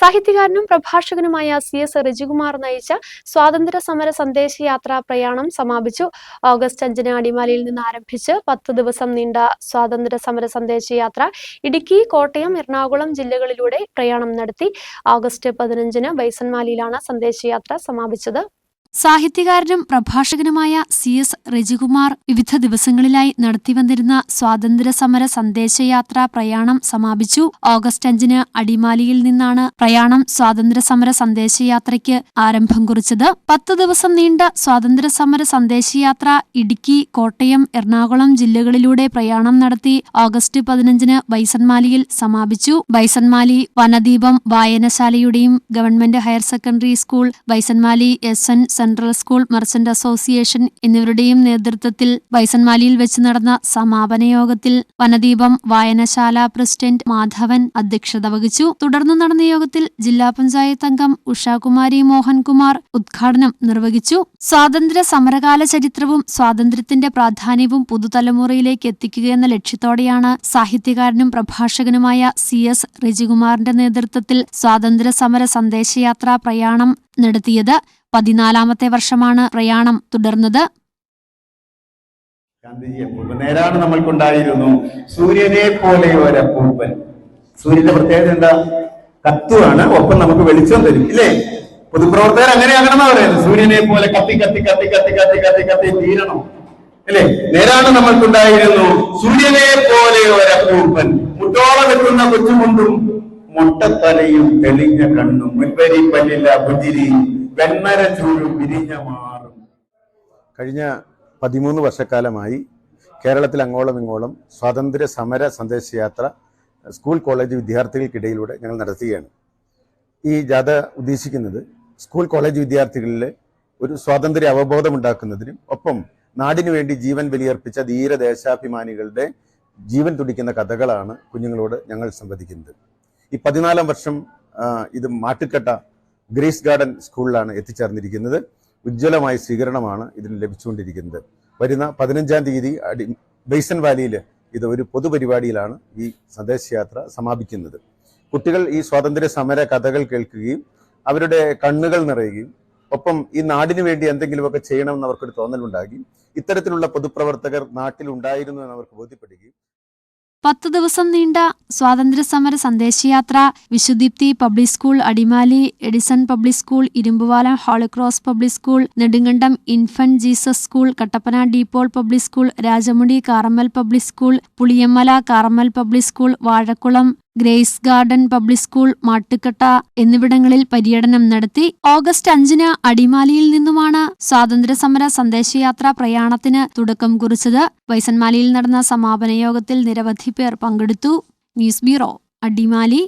സാഹിത്യകാരനും പ്രഭാഷകനുമായ C S Rijikumar നയിച്ച സ്വാതന്ത്ര്യ സമര സന്ദേശയാത്ര പ്രയാണം സമാപിച്ചു. ഓഗസ്റ്റ് അഞ്ചിന് അടിമാലിയിൽ നിന്ന് ആരംഭിച്ച് പത്ത് ദിവസം നീണ്ട സ്വാതന്ത്ര്യ സമര സന്ദേശയാത്ര ഇടുക്കി കോട്ടയം എറണാകുളം ജില്ലകളിലൂടെ പ്രയാണം നടത്തി. ഓഗസ്റ്റ് പതിനഞ്ചിന് ബൈസൺമാലിയിലാണ് സന്ദേശയാത്ര സമാപിച്ചത്. സാഹിത്യകാരനും പ്രഭാഷകനുമായ സി എസ് രജികുമാർ വിവിധ ദിവസങ്ങളിലായി നടത്തിവന്നിരുന്ന സ്വാതന്ത്ര്യ സമര സന്ദേശയാത്ര പ്രയാണം സമാപിച്ചു. ഓഗസ്റ്റ് അഞ്ചിന് അടിമാലിയിൽ നിന്നാണ് പ്രയാണം സ്വാതന്ത്ര്യ സമര സന്ദേശയാത്രയ്ക്ക് ആരംഭം കുറിച്ചത്. പത്ത് ദിവസം നീണ്ട സ്വാതന്ത്ര്യ സമര സന്ദേശയാത്ര ഇടുക്കി കോട്ടയം എറണാകുളം ജില്ലകളിലൂടെ പ്രയാണം നടത്തി ഓഗസ്റ്റ് പതിനഞ്ചിന് ബൈസൺമാലിയിൽ സമാപിച്ചു. ബൈസൺമാലി വനദീപം വായനശാലയുടെയും government higher secondary school Bisonmali S N central school merchant association എന്നിവരുടെയും നേതൃത്വത്തിൽ ബൈസൺമാലിയിൽ വെച്ച് നടന്ന സമാപന യോഗത്തിൽ വനദീപം വായനശാല പ്രസിഡന്റ് മാധവൻ അധ്യക്ഷത വഹിച്ചു. തുടർന്ന് നടന്ന യോഗത്തിൽ ജില്ലാ പഞ്ചായത്ത് അംഗം ഉഷാകുമാരി മോഹൻകുമാർ ഉദ്ഘാടനം നിർവഹിച്ചു. സ്വാതന്ത്ര്യ സമരകാല ചരിത്രവും സ്വാതന്ത്ര്യത്തിന്റെ പ്രാധാന്യവും പുതുതലമുറയിലേക്ക് എത്തിക്കുക എന്ന ലക്ഷ്യത്തോടെയാണ് സാഹിത്യകാരനും പ്രഭാഷകനുമായ സി എസ് റിജികുമാറിന്റെ നേതൃത്വത്തിൽ സ്വാതന്ത്ര്യ സമര സന്ദേശയാത്രാ പ്രയാണം നടത്തിയത്. പതിനാലാമത്തെ വർഷമാണ് പ്രയാണം തുടർന്നത്. നേരാണ് നമ്മൾക്കുണ്ടായിരുന്നു സൂര്യനെ പോലെ ഒരപ്പൂപ്പൻ സൂര്യന്റെ പ്രത്യേകത എന്താ? കത്തുവാണ്. ഒപ്പം നമുക്ക് വെളിച്ചം തരും. ഇല്ലേ? പൊതുപ്രവർത്തകർ അങ്ങനെയാകണമെന്നാ പറയുന്നത്. സൂര്യനെ പോലെ കത്തി കത്തി കത്തി കത്തി കത്തി കത്തി കത്തി തീരണം. അല്ലെ നേരാണ് നമ്മൾക്കുണ്ടായിരുന്നു സൂര്യനെ പോലെ ഒരപ്പൂപ്പൻ മുട്ടോളം എത്തുന്ന കൊച്ചുമുണ്ടും മുട്ടത്തലയും തെളിഞ്ഞ കണ്ണും. മുൻപരി പല്ലില്ല പുഞ്ചിരി മാറും. കഴിഞ്ഞ പതിമൂന്ന് വർഷക്കാലമായി കേരളത്തിൽ അങ്ങോളം ഇങ്ങോളം സ്വാതന്ത്ര്യ സമര സന്ദേശയാത്ര സ്കൂൾ കോളേജ് വിദ്യാർത്ഥികൾക്കിടയിലൂടെ ഞങ്ങൾ നടത്തുകയാണ്. ഈ ജാഥ ഉദ്ദേശിക്കുന്നത് സ്കൂൾ കോളേജ് വിദ്യാർത്ഥികളിൽ ഒരു സ്വാതന്ത്ര്യ അവബോധം ഉണ്ടാക്കുന്നതിനും ഒപ്പം നാടിനു വേണ്ടി ജീവൻ ബലിയർപ്പിച്ച ധീര ദേശാഭിമാനികളുടെ ജീവൻ തുടിക്കുന്ന കഥകളാണ് കുഞ്ഞുങ്ങളോട് ഞങ്ങൾ സംവദിക്കുന്നത്. ഈ പതിനാലാം വർഷം ഇത് മാട്ടുക്കട്ട ഗ്രേസ് ഗാർഡൻ സ്കൂളിലാണ് എത്തിച്ചേർന്നിരിക്കുന്നത്. ഉജ്ജ്വലമായ സ്വീകരണമാണ് ഇതിന് ലഭിച്ചുകൊണ്ടിരിക്കുന്നത്. വരുന്ന പതിനഞ്ചാം തീയതി അടി ബേസൻ വാലിയിൽ ഇത് ഒരു പൊതുപരിപാടിയിലാണ് ഈ സന്ദേശയാത്ര സമാപിക്കുന്നത്. കുട്ടികൾ ഈ സ്വാതന്ത്ര്യ സമര കഥകൾ കേൾക്കുകയും അവരുടെ കണ്ണുകൾ നിറയുകയും ഒപ്പം ഈ നാടിനു വേണ്ടി എന്തെങ്കിലുമൊക്കെ ചെയ്യണമെന്ന് അവർക്കൊരു തോന്നലുണ്ടാകുകയും ഇത്തരത്തിലുള്ള പൊതുപ്രവർത്തകർ നാട്ടിൽ ഉണ്ടായിരുന്നു എന്ന് അവർക്ക് ബോധ്യപ്പെടുകയും പത്ത് ദിവസം നീണ്ട സ്വാതന്ത്ര്യസമര സന്ദേശയാത്ര Vishudeepthi public school Adimali Edison public school Irumbuvalam Holy Cross public school Nedumkandam Infant Jesus school Kattappana De Paul public school Rajamudi Carmel public school Puliyanmala Carmel public school Vazhakulam Grace Garden public school Mattukatta എന്നിവിടങ്ങളിൽ പര്യടനം നടത്തി August അഞ്ചിന് അടിമാലിയിൽ നിന്നുമാണ് സ്വാതന്ത്ര്യ സമര സന്ദേശയാത്ര പ്രയാണത്തിന് തുടക്കം കുറിച്ചത്. വൈസന്മാലിയിൽ നടന്ന സമാപന യോഗത്തിൽ നിരവധി പേർ പങ്കെടുത്തു. News bureau Adimali.